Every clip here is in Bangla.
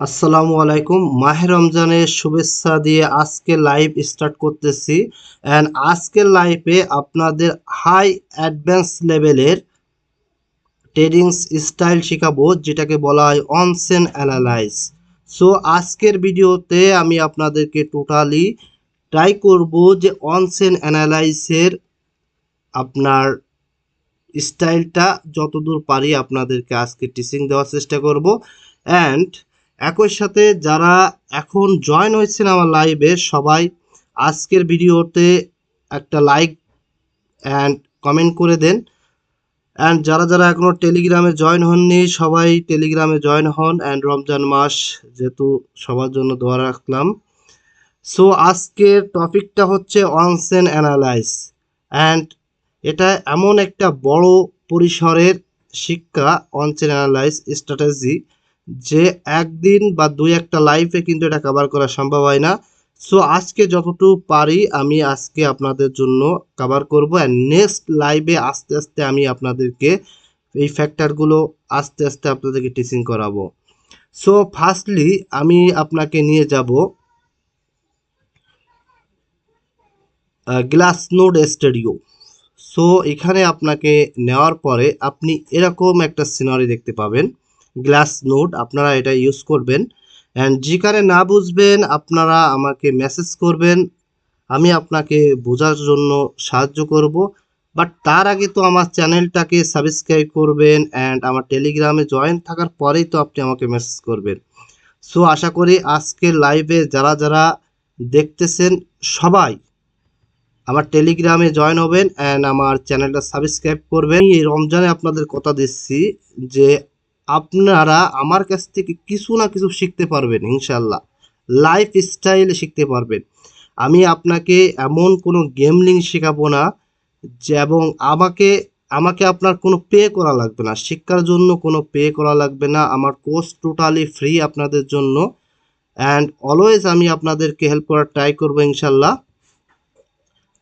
আসসালামু আলাইকুম। মাহে রমজানের শুভেচ্ছা দিয়ে আজকে লাইভ স্টার্ট করতেছি। অ্যান্ড আজকের লাইভে আপনাদের হাই অ্যাডভান্স লেভেলের ট্রেডিংস স্টাইল শেখাবো, যেটাকে বলা হয় অনসেন অ্যানালাইজ সো আজকের ভিডিওতে আমি আপনাদেরকে টোটালি ট্রাই করব যে অনসেন অ্যানালাইসের আপনার স্টাইলটা যতদূর পারি আপনাদেরকে আজকে টিচিং দেওয়ার চেষ্টা করব। অ্যান্ড একই সাথে যারা এখন জয়েন হয়েছেন আমার লাইভে সবাই আজকের ভিডিওতে একটা লাইক অ্যান্ড কমেন্ট করে দেন। অ্যান্ড যারা যারা এখনও টেলিগ্রামে জয়েন হননি, সবাই টেলিগ্রামে জয়েন হন অ্যান্ড রমজান মাস যেহেতু সবার জন্য দোয়া রাখলাম। সো আজকের টপিকটা হচ্ছে অনসেন অ্যানালাইস অ্যান্ড এটা এমন একটা বড় পরিসরের শিক্ষা অনসেন অ্যানালাইজ স্ট্র্যাটেজি যে একদিন বা দুই একটা লাইফে কিন্তু এটা কভার করা সম্ভব হয় না। সো আজকে যতটুকু পারি আমি আজকে আপনাদের জন্য কভার করব অ্যান্ড নেক্সট লাইভে আস্তে আস্তে আমি আপনাদেরকে এই ফ্যাক্টরগুলো আস্তে আস্তে আপনাদেরকে টিচিং করাবো। সো ফার্স্টলি আমি আপনাকে নিয়ে যাব গ্লাস নোড স্টুডিও সো এখানে আপনাকে নেওয়ার পরে আপনি এরকম একটা সিনারি দেখতে পাবেন। গ্লাস নোট আপনারা এটা ইউজ করবেন। অ্যান্ড যেখানে না বুঝবেন, আপনারা আমাকে মেসেজ করবেন। আমি আপনাকে বোঝার জন্য সাহায্য করব। বাট তার আগে তো আমার চ্যানেলটাকে সাবস্ক্রাইব করবেন অ্যান্ড আমার টেলিগ্রামে জয়েন থাকার পরেই তো আপনি আমাকে মেসেজ করবেন। সো আশা করি আজকের লাইভে যারা যারা দেখতেছেন, সবাই আমার টেলিগ্রামে জয়েন হবেন অ্যান্ড আমার চ্যানেলটা সাবস্ক্রাইব করবেন। এই রমজানে আপনাদের কথা দিচ্ছি যে আপনারা আমার কাছ থেকে কিছু না কিছু শিখতে পারবেন ইনশাল্লাহ লাইফ স্টাইল শিখতে পারবেন। আমি আপনাকে এমন কোনো গেমলিং শেখাবো না যে এবং আমাকে আমাকে আপনার কোনো পে করা লাগবে না। শিক্ষার জন্য কোনো পে করা লাগবে না। আমার কোর্স টোটালি ফ্রি আপনাদের জন্য। অ্যান্ড অলওয়েজ আমি আপনাদেরকে হেল্প করার ট্রাই করব ইনশাল্লাহ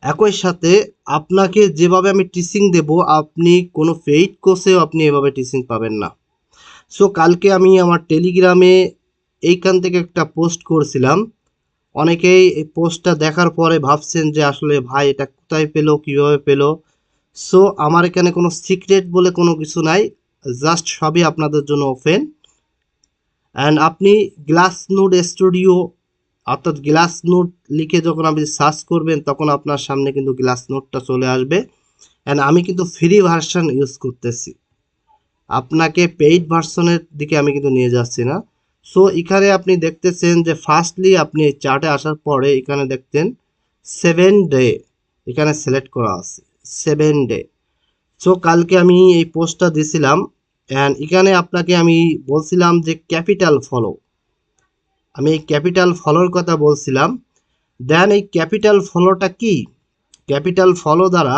একই সাথে আপনাকে যেভাবে আমি টিচিং দেব, আপনি কোনো পেইড কোর্সেও আপনি এভাবে টিচিং পাবেন না। সো কালকে আমি আমার টেলিগ্রামে এইখান থেকে একটা পোস্ট করছিলাম। অনেকেই এই পোস্টটা দেখার পরে ভাবছেন যে আসলে ভাই এটা কোথায় পেল, কীভাবে পেল? সো আমার এখানে কোনো সিক্রেট বলে কোনো কিছু নাই। জাস্ট সবই আপনাদের জন্য ওপেন অ্যান্ড আপনি গ্লাস নোট স্টুডিও অর্থাৎ গ্লাস নোট লিখে যখন আপনি সার্চ করবেন, তখন আপনার সামনে কিন্তু গ্লাস নোটটা চলে আসবে। অ্যান্ড আমি কিন্তু ফ্রি ভার্সান ইউজ করতেছি। আপনাকে পেইড ভার্সনের দিকে আমি কিন্তু নিয়ে যাচ্ছি না। সো এখানে আপনি দেখতেছেন যে ফার্স্টলি আপনি চার্টে আসার পরে এখানে দেখতেন সেভেন ডে এখানে সিলেক্ট করা আছে সেভেন ডে সো কালকে আমি এই পোস্টটা দিছিলাম অ্যান্ড এখানে আপনাকে আমি বলছিলাম যে ক্যাপিটাল ফলো আমি এই ক্যাপিটাল ফলোর কথা বলছিলাম। দেন এই ক্যাপিটাল ফলোটা কি? ক্যাপিটাল ফলো দ্বারা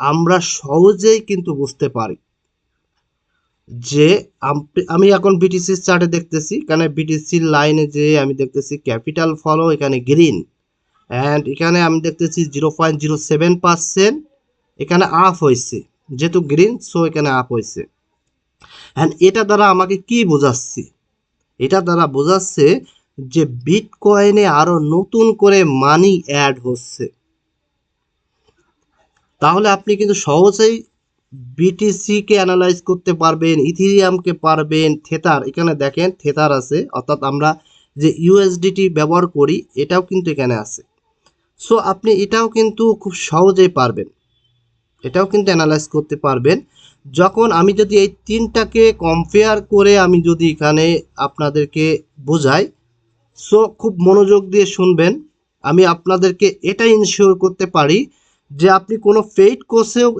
আমরা সহজেই কিন্তু বুঝতে পারি। যে আমি এখন বিটিসির চার্টে দেখতেছি। এখানে বিটিসির লাইনে যে আমি দেখতেছি ক্যাপিটাল ফলো এখানে গ্রিন অ্যান্ড এখানে আমি দেখতেছি zero point zero seven percent এখানে আপ হয়েছে। যেহেতু গ্রিন সো এখানে আপ হয়েছে। অ্যান্ড এটা দ্বারা আমাকে কি বোঝাচ্ছে? এটা দ্বারা বোঝাচ্ছে যে বিটকয়েনে আরও নতুন করে মানি অ্যাড হচ্ছে। তাহলে আপনি কিন্তু সহজেই বিটিসিকে অ্যানালাইজ করতে পারবেন ইথিরিয়ামকে পারবেন থেতার এখানে দেখেন থেতার আছে, অর্থাৎ আমরা যে ইউএসডিটি ব্যবহার করি, এটাও কিন্তু এখানে আছে। সো আপনি এটাও কিন্তু খুব সহজেই পারবেন। এটাও কিন্তু অ্যানালাইজ করতে পারবেন। যখন আমি যদি এই তিনটাকে কম্পেয়ার করে আমি যদি এখানে আপনাদেরকে বোঝাই সো খুব মনোযোগ দিয়ে শুনবেন। আমি আপনাদেরকে এটা ইনশিওর করতে পারি যে আপনি কোনো পেইড কোর্সেও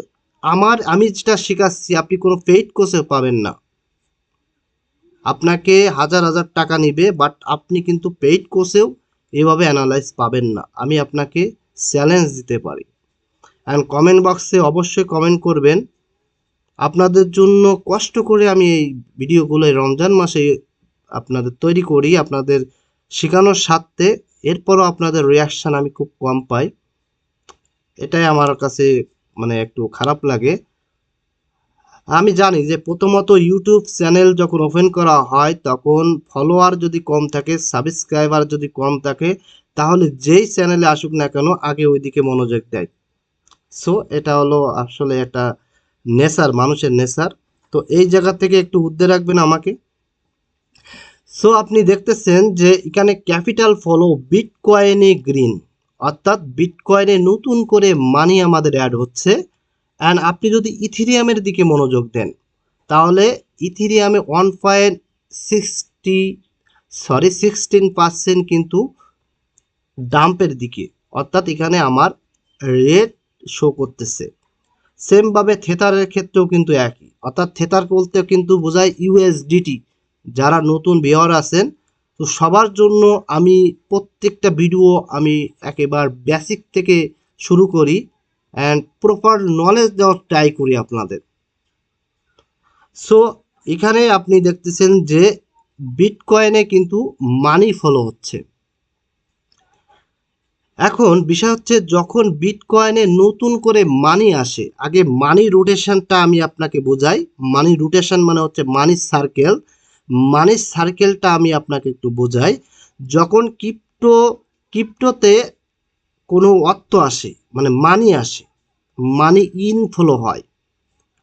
আমার, আমি যেটা শেখাচ্ছি, আপনি কোনো পেইড কোর্সেও পাবেন না। আপনাকে হাজার হাজার টাকা নিবে বাট আপনি কিন্তু পেইড কোর্সেও এভাবে অ্যানালাইজ পাবেন না। আমি আপনাকে চ্যালেঞ্জ দিতে পারি। অ্যান্ড কমেন্ট বক্সে অবশ্যই কমেন্ট করবেন। আপনাদের জন্য কষ্ট করে আমি এই ভিডিওগুলো রমজান মাসে আপনাদের তৈরি করি, আপনাদের শেখানোর স্বার্থে। এরপরও আপনাদের রিয়াকশান আমি খুব কম পাই। এটাই আমার কাছে মানে একটু খারাপ লাগে। আমি জানি যে প্রথমত ইউটিউব চ্যানেল যখন ওপেন করা হয়, তখন ফলোয়ার যদি কম থাকে সাবস্ক্রাইবার যদি কম থাকে, তাহলে যেই চ্যানেলে আসুক না কেন, আগে ওইদিকে মনোযোগ দেয়। সো এটা হলো আসলে একটা নেশার, মানুষের নেশার। তো এই জায়গা থেকে একটু উদ্দে রাখবেন আমাকে। সো আপনি দেখতেছেন যে এখানে ক্যাপিটাল ফলো বিটকয়েনে গ্রিন অর্থাৎ বিটকয়েনে নতুন করে মানি আমাদের অ্যাড হচ্ছে। অ্যান্ড আপনি যদি ইথিরিয়ামের দিকে মনোযোগ দেন, তাহলে ইথিরিয়ামে one point sixty sorry sixteen percent কিন্তু ডাম্পের দিকে, অর্থাৎ এখানে আমার রেট শো করতেছে। সেমভাবে থেতারের ক্ষেত্রেও কিন্তু একই, অর্থাৎ থেতার বলতে কিন্তু বোঝায় ইউএসডিটি যারা নতুন বেয়ার আছেন তো সবার জন্য আমি প্রত্যেকটা ভিডিও আমি একেবারে বেসিক থেকে শুরু করি অ্যান্ড প্রপার নলেজ দেওয়ার ট্রাই করি আপনাদের। সো এখানে আপনি দেখতেছেন যে বিটকয়েনে কিন্তু মানি ফলো হচ্ছে। এখন বিষয় হচ্ছে যখন বিটকয়েনে নতুন করে মানি আসে, আগে মানি রোটেশনটা আমি আপনাকে বোঝাই। মানি রোটেশন মানে হচ্ছে মানি সার্কেল মানি সার্কেলটা আমি আপনাকে একটু বোঝাই। যখন ক্রিপ্টো ক্রিপ্টোতে কোনো অর্থ আসে মানে মানি আসে মানি ইনফ্লো হয়,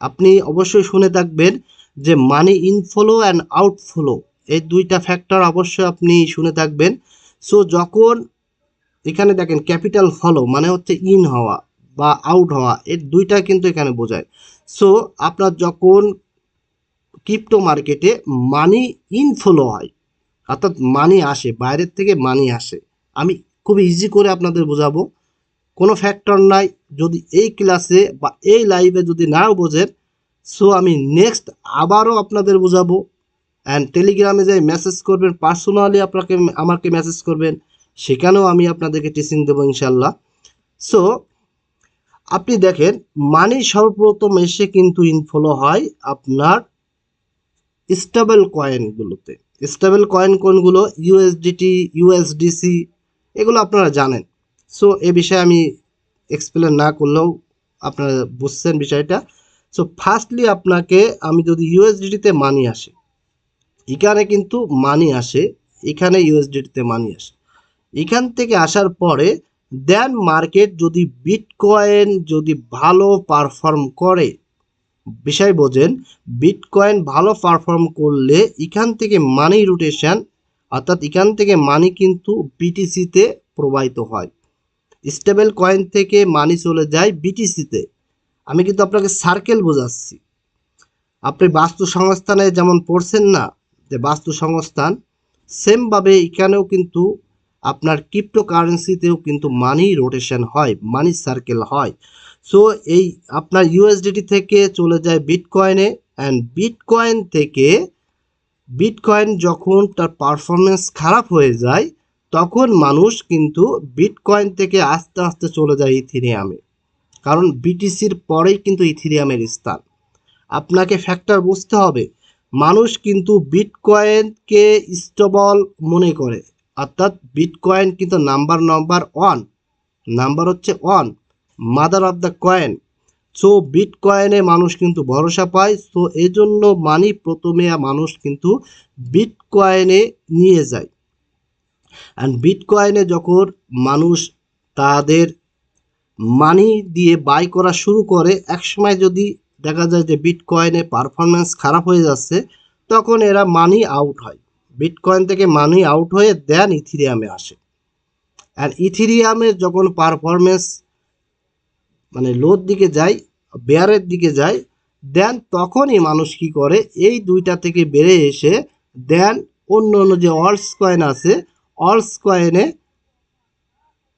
আপনি অবশ্যই শুনে থাকবেন যে মানি ইনফ্লো অ্যান্ড আউটফ্লো এই দুইটা ফ্যাক্টর অবশ্যই আপনি শুনে থাকবেন। সো যখন এখানে দেখেন ক্যাপিটাল ফলো মানে হচ্ছে ইন হওয়া বা আউট হওয়া এর দুইটা কিন্তু এখানে বোঝায়। সো আপনার যখন ক্রিপ্টো মার্কেটে মানি ইনফ্লো হয়। অর্থাৎ মানি আসে, বাইরের থেকে মানি আসে। আমি খুব ইজি করে আপনাদের বোঝাবো। কোনো ফ্যাক্টর নাই, যদি এই ক্লাসে বা এই লাইভে যদি নাও বোঝেন সো আমি নেক্সট আবারও আপনাদের বোঝাবো। অ্যান্ড টেলিগ্রামে যাই মেসেজ করবেন পার্সোনালি আপনাকে, আমাকে মেসেজ করবেন, সেখানেও আমি আপনাদেরকে টিচিং দেবো ইনশাল্লাহ। সো আপনি দেখেন মানি সর্বপ্রথম এসে কিন্তু ইনফলো হয় আপনার স্টেবল কয়েনগুলোতে স্টেবল কয়েন কোনগুলো? ইউএসডিটি ইউএসডিসি এগুলো আপনারা জানেন। সো এ বিষয়ে আমি এক্সপ্লেন না করলেও আপনারা বুঝছেন বিষয়টা। সো ফার্স্টলি আপনাকে আমি যদি ইউএসডিটিতে মানি আসে, এখানে কিন্তু মানি আসে, এখানে ইউএসডিটিতে মানি আসে। এখান থেকে আসার পরে দেন মার্কেট যদি বিটকয়েন যদি ভালো পারফর্ম করে বিষয় বোঝেন, বিটকয়েন ভালো পারফর্ম করলে এখান থেকে মানি রোটেশন অর্থাৎ এখান থেকে মানি কিন্তু বিটিসিতে প্রবাহিত হয়। স্টেবল কয়েন থেকে মানি চলে যায় বিটিসিতে আমি কিন্তু আপনাকে সার্কেল বোঝাচ্ছি। আপনি বাস্তু সংস্থানে যেমন পড়ছেন না, যে বাস্তু সংস্থান সেমভাবে এখানেও কিন্তু আপনার ক্রিপ্টো কারেন্সিতেও কিন্তু মানি রোটেশন হয় মানি সার্কেল হয়। সো এই আপনার ইউএসডিটি থেকে চলে যায় বিটকয়েনে অ্যান্ড বিটকয়েন থেকে বিটকয়েন যখন তার পারফরমেন্স খারাপ হয়ে যায়, তখন মানুষ কিন্তু বিটকয়েন থেকে আস্তে আস্তে চলে যায় ইথিরিয়ামে কারণ বিটিসির পরেই কিন্তু ইথিরিয়ামের স্থান। আপনাকে ফ্যাক্টর বুঝতে হবে, মানুষ কিন্তু বিটকয়েনকে স্টেবল মনে করে। অর্থাৎ বিটকয়েন কিন্তু নাম্বার নাম্বার ওয়ান নাম্বার হচ্ছে one mother of the coin. So bit কয়েনে মানুষ কিন্তু ভরসা পায়। সো এই জন্য মানি প্রথমে মানুষ কিন্তু বিট কয়েনে নিয়ে যায়। অ্যান্ড বিট কয়েনে যখন মানুষ তাদের মানি দিয়ে বাই করা শুরু করে, একসময় যদি দেখা যায় যে বিটকয়েনে পারফরমেন্স খারাপ হয়ে যাচ্ছে, তখন এরা মানি আউট হয়। বিট কয়েন থেকে মানি আউট হয়ে দেন ইথিরিয়ামে আসে। আর ইথিরিয়ামের যখন পারফরমেন্স মানে লোর দিকে যায় বেয়ারের দিকে যায় দেন তখনই মানুষ কি করে? এই দুইটা থেকে বেড়ে এসে, দেন অন্য অন্য যে অল্স কয়েন আছে অল্স কয়েনে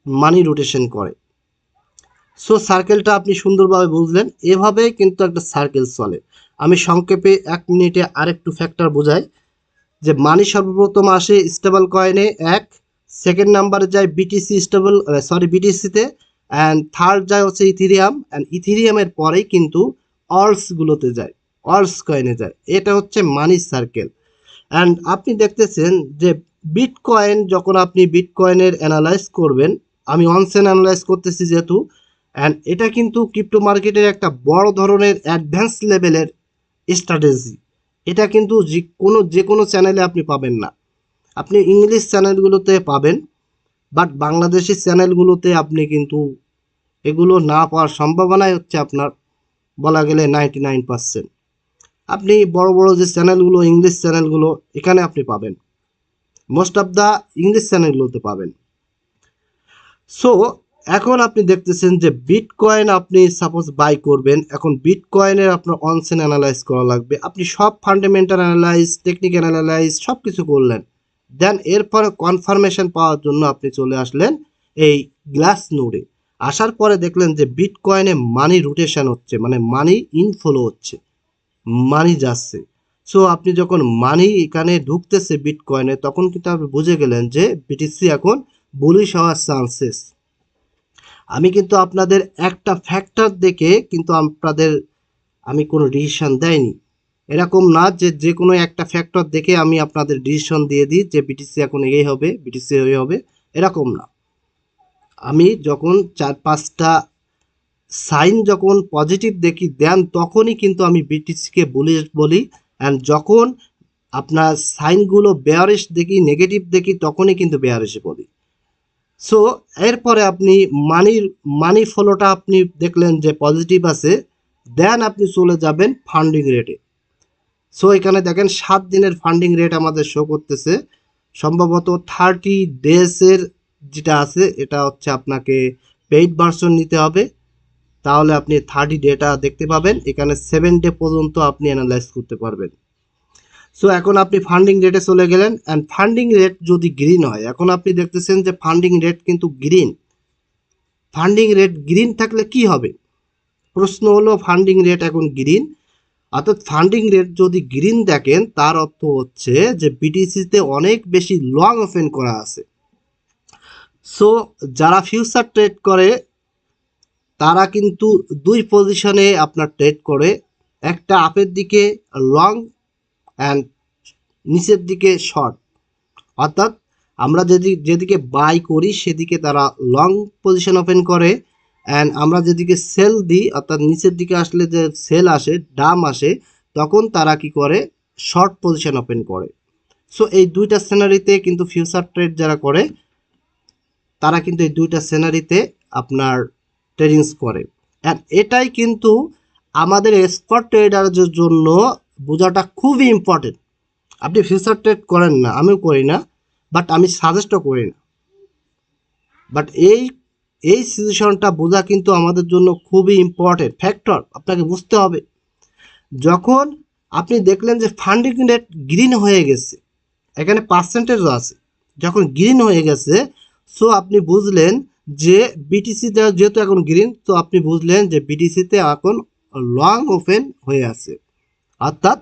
মানি রোটেশন করে। সো সার্কেলটা আপনি সুন্দরভাবে বুঝলেন। এভাবে কিন্তু একটা সার্কেল চলে। আমি সংক্ষেপে এক মিনিটে আরেকটু ফ্যাক্টর বোঝাই। যে মানি সর্বপ্রথম আসে স্টেবল কয়েনে এক। সেকেন্ড নাম্বারে যায় বিটিসি স্টেবল সরি বিটিসিতে অ্যান্ড থার্ড যায় হচ্ছে ইথিরিয়াম অ্যান্ড ইথিরিয়ামের পরেই কিন্তু অল্সগুলোতে যায় অল্স কয়েনে যায়। এটা হচ্ছে মানি সার্কেল অ্যান্ড আপনি দেখতেছেন যে বিটকয়েন যখন আপনি বিটকয়েনের অ্যানালাইজ করবেন, আমি অনসেন অ্যানালাইজ করতেছি যেহেতু অ্যান্ড এটা কিন্তু ক্রিপ্টো মার্কেটের একটা বড় ধরনের অ্যাডভান্স লেভেলের স্ট্র্যাটেজি এটা কিন্তু যে কোনো যে কোনো চ্যানেলে আপনি পাবেন না। আপনি ইংলিশ চ্যানেলগুলোতে পাবেন। বাট বাংলাদেশি চ্যানেলগুলোতে আপনি কিন্তু এগুলো না পাওয়ার সম্ভাবনাই হচ্ছে আপনার বলা গেলে নাইনটি নাইন পার্সেন্ট আপনি বড় বড় যে চ্যানেলগুলো ইংলিশ চ্যানেলগুলো, এখানে আপনি পাবেন। মোস্ট অফ দ্য ইংলিশ চ্যানেলগুলোতে পাবেন। সো এখন আপনি দেখতেছেন যে বিটকয়েন আপনি সাপোজ বাই করবেন, এখন বিটকয়েনের আপনার অনসেন অ্যানালাইজ করা লাগবে। আপনি সব ফান্ডামেন্টাল অ্যানালাইজ টেকনিক্যাল অ্যানালাইজ সব কিছু করলেন। দেন এরপরে কনফার্মেশন পাওয়ার জন্য আপনি চলে আসলেন এই গ্লাস নোডে আসার পরে দেখলেন যে বিটকয়েনে মানি রোটেশন হচ্ছে মানে মানি ইনফ্লো হচ্ছে মানি যাচ্ছে। সো আপনি যখন মানি এখানে ঢুকতেছে বিটকয়েনে তখন কিন্তু আপনি বুঝে গেলেন যে বিটিসি এখন বুলিশ হওয়ার চান্সেস আমি কিন্তু আপনাদের একটা ফ্যাক্টর দেখে কিন্তু আপনাদের, আমি কোনো ডিসিশন দেয়নি। এরকম না যে যে কোনো একটা ফ্যাক্টর দেখে আমি আপনাদের ডিসিশন দিয়ে দিই যে বিটিসি এখন এই হবে বিটিসি এই হবে, এরকম না। আমি যখন চার পাঁচটা সাইন যখন পজিটিভ দেখি দেন তখনই কিন্তু আমি বিটিসিকে বলি বলি। অ্যান্ড যখন আপনার সাইনগুলো বেয়ারিশ দেখি নেগেটিভ দেখি, তখনই কিন্তু বেয়ারিশে বলি। সো এরপরে আপনি মানির মানি ফলোটা আপনি দেখলেন যে পজিটিভ আছে দেন আপনি চলে যাবেন ফান্ডিং রেটে সো এখানে দেখেন সাত দিনের ফান্ডিং রেট আমাদের শো করতেছে। সম্ভবত থার্টি ডেজের যেটা আছে, এটা হচ্ছে আপনাকে পেইড ভার্সন নিতে হবে। তাহলে আপনি থার্টি ডেটা দেখতে পাবেন। এখানে সেভেন ডে পর্যন্ত আপনি অ্যানালাইজ করতে পারবেন। সো এখন আপনি ফান্ডিং রেটে চলে গেলেন। অ্যান্ড ফান্ডিং রেট যদি গ্রিন হয়, এখন আপনি দেখতেছেন যে ফান্ডিং রেট কিন্তু গ্রিন ফান্ডিং রেট গ্রিন থাকলে কি হবে? প্রশ্ন হলো ফান্ডিং রেট এখন গ্রিন অর্থাৎ ফান্ডিং রেট যদি গ্রিন দেখেন, তার অর্থ হচ্ছে যে বিটিসিতে অনেক বেশি লং ওপেন করা আছে। সো যারা ফিউচার ট্রেড করে, তারা কিন্তু দুই পজিশনে আপনার ট্রেড করে। একটা আপের দিকে লং অ্যান্ড নিচের দিকে শর্ট অর্থাৎ আমরা যদি, যেদিকে বাই করি, সেদিকে তারা লং পজিশন ওপেন করে। অ্যান্ড আমরা যেদিকে সেল দিই, অর্থাৎ নিচের দিকে আসলে যে সেল আসে ডাম আসে, তখন তারা কি করে? শর্ট পজিশন ওপেন করে। সো এই দুইটা সিনারিতে কিন্তু ফিউচার ট্রেড যারা করে, তারা কিন্তু এই দুইটা সিনারিতে আপনার ট্রেডিংস করে। অ্যান্ড এটাই কিন্তু আমাদের স্পট ট্রেডারদের জন্য বোঝাটা খুবই ইম্পর্টেন্ট আপনি ফিউচার ট্রেড করেন না, আমিও করি না বাট আমি সাজেস্টও করি না। বাট এই এই সিচুয়েশনটা বোঝা কিন্তু আমাদের জন্য খুবই ইম্পর্টেন্ট ফ্যাক্টর আপনাকে বুঝতে হবে। যখন আপনি দেখলেন যে ফান্ডিং রেট গ্রিন হয়ে গেছে, এখানে পার্সেন্টেজও আছে, যখন গ্রিন হয়ে গেছে সো আপনি বুঝলেন যে বিটিসি যেহেতু এখন গ্রিন তো আপনি বুঝলেন যে বিটিসিতে এখন লং ওপেন হয়ে আছে। অর্থাৎ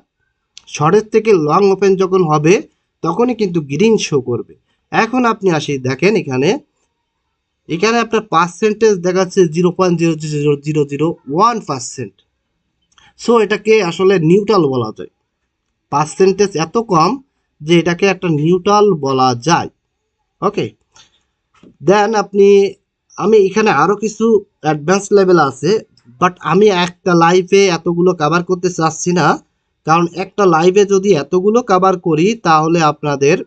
শর্টের থেকে লং ওপেন যখন হবে, তখনই কিন্তু গ্রিন শো করবে। এখন আপনি আসি দেখেন এখানে এখানে আপনার পার্সেন্টেজ দেখাচ্ছে zero point zero zero zero zero one percent so এটাকে আসলে নিউট্রাল বলা যায়। পার্সেন্টেজ এত কম যে এটাকে একটা নিউট্রাল বলা যায়। ওকে দেন আপনি, আমি এখানে আরও কিছু অ্যাডভান্স লেভেল আছে বাট আমি একটা লাইভে এতগুলো কভার করতে চাচ্ছি না। কারণ একটা লাইভে যদি এতগুলো কভার করি, তাহলে আপনাদের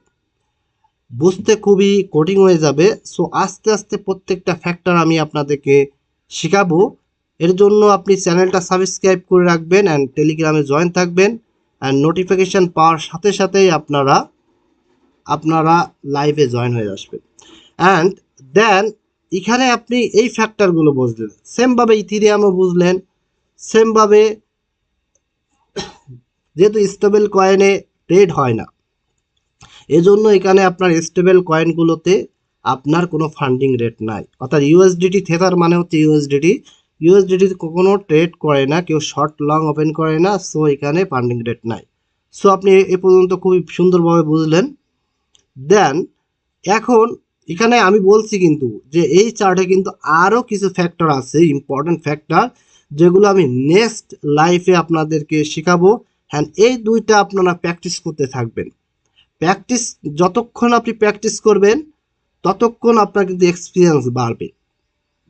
বুঝতে খুবই কঠিন হয়ে যাবে। সো আস্তে আস্তে প্রত্যেকটা ফ্যাক্টর আমি আপনাদেরকে শেখাবো। এর জন্য আপনি চ্যানেলটা সাবস্ক্রাইব করে রাখবেন অ্যান্ড টেলিগ্রামে জয়েন থাকবেন। অ্যান্ড নোটিফিকেশান পাওয়ার সাথে সাথেই আপনারা আপনারা লাইভে জয়েন হয়ে আসবেন। অ্যান্ড দেন এখানে আপনি এই ফ্যাক্টরগুলো বুঝলেন। সেমভাবে ইথিরিয়ামও বুঝলেন। সেমভাবে যেহেতু স্টেবল কয়েনে ট্রেড হয় না। এজন্য এখানে আপনার স্টেবল কয়েনগুলোতে আপনার কোনো ফান্ডিং রেট নাই। অর্থাৎ ইউএসডিটি থেতার মানে হচ্ছে ইউএসডিটি ইউএসডিটি কখনো ট্রেড করে না, কেউ শর্ট লং ওপেন করে না সো এখানে ফান্ডিং রেট নাই। সো আপনি এ পর্যন্ত খুবই সুন্দরভাবে বুঝলেন। দেন এখন এখানে আমি বলছি কিন্তু যে এই চার্টে কিন্তু আরও কিছু ফ্যাক্টর আছে ইম্পর্টেন্ট ফ্যাক্টর যেগুলো আমি নেক্সট লাইফে আপনাদেরকে শেখাবো। হ্যাঁ এই দুইটা আপনারা প্র্যাকটিস করতে থাকবেন। প্র্যাকটিস যতক্ষণ আপনি প্র্যাকটিস করবেন, ততক্ষণ আপনার কিন্তু এক্সপিরিয়েন্স বাড়বে।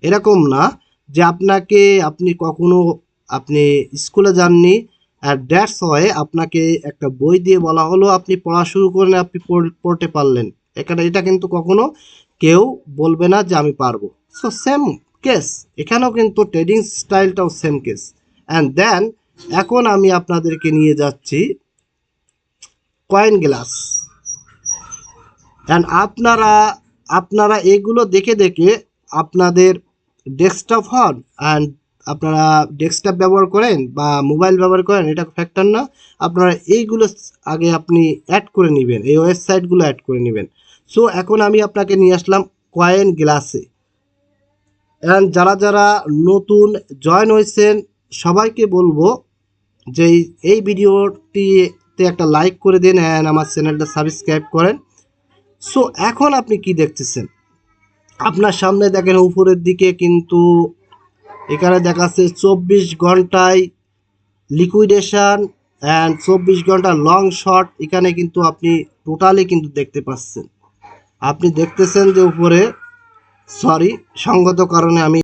এরকম না যে আপনাকে আপনি কখনো আপনি স্কুলে যাননি, আর দ্যাটস ওয়াই আপনাকে একটা বই দিয়ে বলা হলো, আপনি পড়া শুরু করেন আপনি পড়- পড়তে পারলেন। এখানে এটা কিন্তু কখনো কেউ বলবে না যে আমি পারব। সো সেম কেস এখানেও কিন্তু ট্রেডিং স্টাইলটাও সেম কেস অ্যান্ড দেন এখন আমি আপনাদেরকে নিয়ে যাচ্ছি কয়েন গ্লাস অ্যান্ড আপনারা আপনারা এগুলো দেখে দেখে আপনাদের ডেস্কটপ হন অ্যান্ড আপনারা ডেস্কটপ ব্যবহার করেন বা মোবাইল ব্যবহার করেন, এটা ফ্যাক্টর না। আপনারা এইগুলো আগে আপনি অ্যাড করে নেবেন, এই ওয়েবসাইটগুলো অ্যাড করে নেবেন। সো এখন আমি আপনাকে নিয়ে আসলাম কয়েন গ্লাসে অ্যান্ড যারা যারা নতুন জয়েন হয়েছেন, সবাইকে বলব যে এই- ভিডিওটিতে একটা লাইক করে দিন অ্যান্ড আমার চ্যানেলটা সাবস্ক্রাইব করেন। সো এখন আপনি কি দেখতেছেন? আপনার সামনে দেখেন উপরের দিকে কিন্তু এখানে দেখাচ্ছে চব্বিশ ঘন্টায় লিকুইডেশন অ্যান্ড চব্বিশ ঘণ্টা লং শর্ট এখানে কিন্তু আপনি টোটালি কিন্তু দেখতে পাচ্ছেন। আপনি দেখতেছেন যে উপরে সরি সঙ্গত কারণে আমি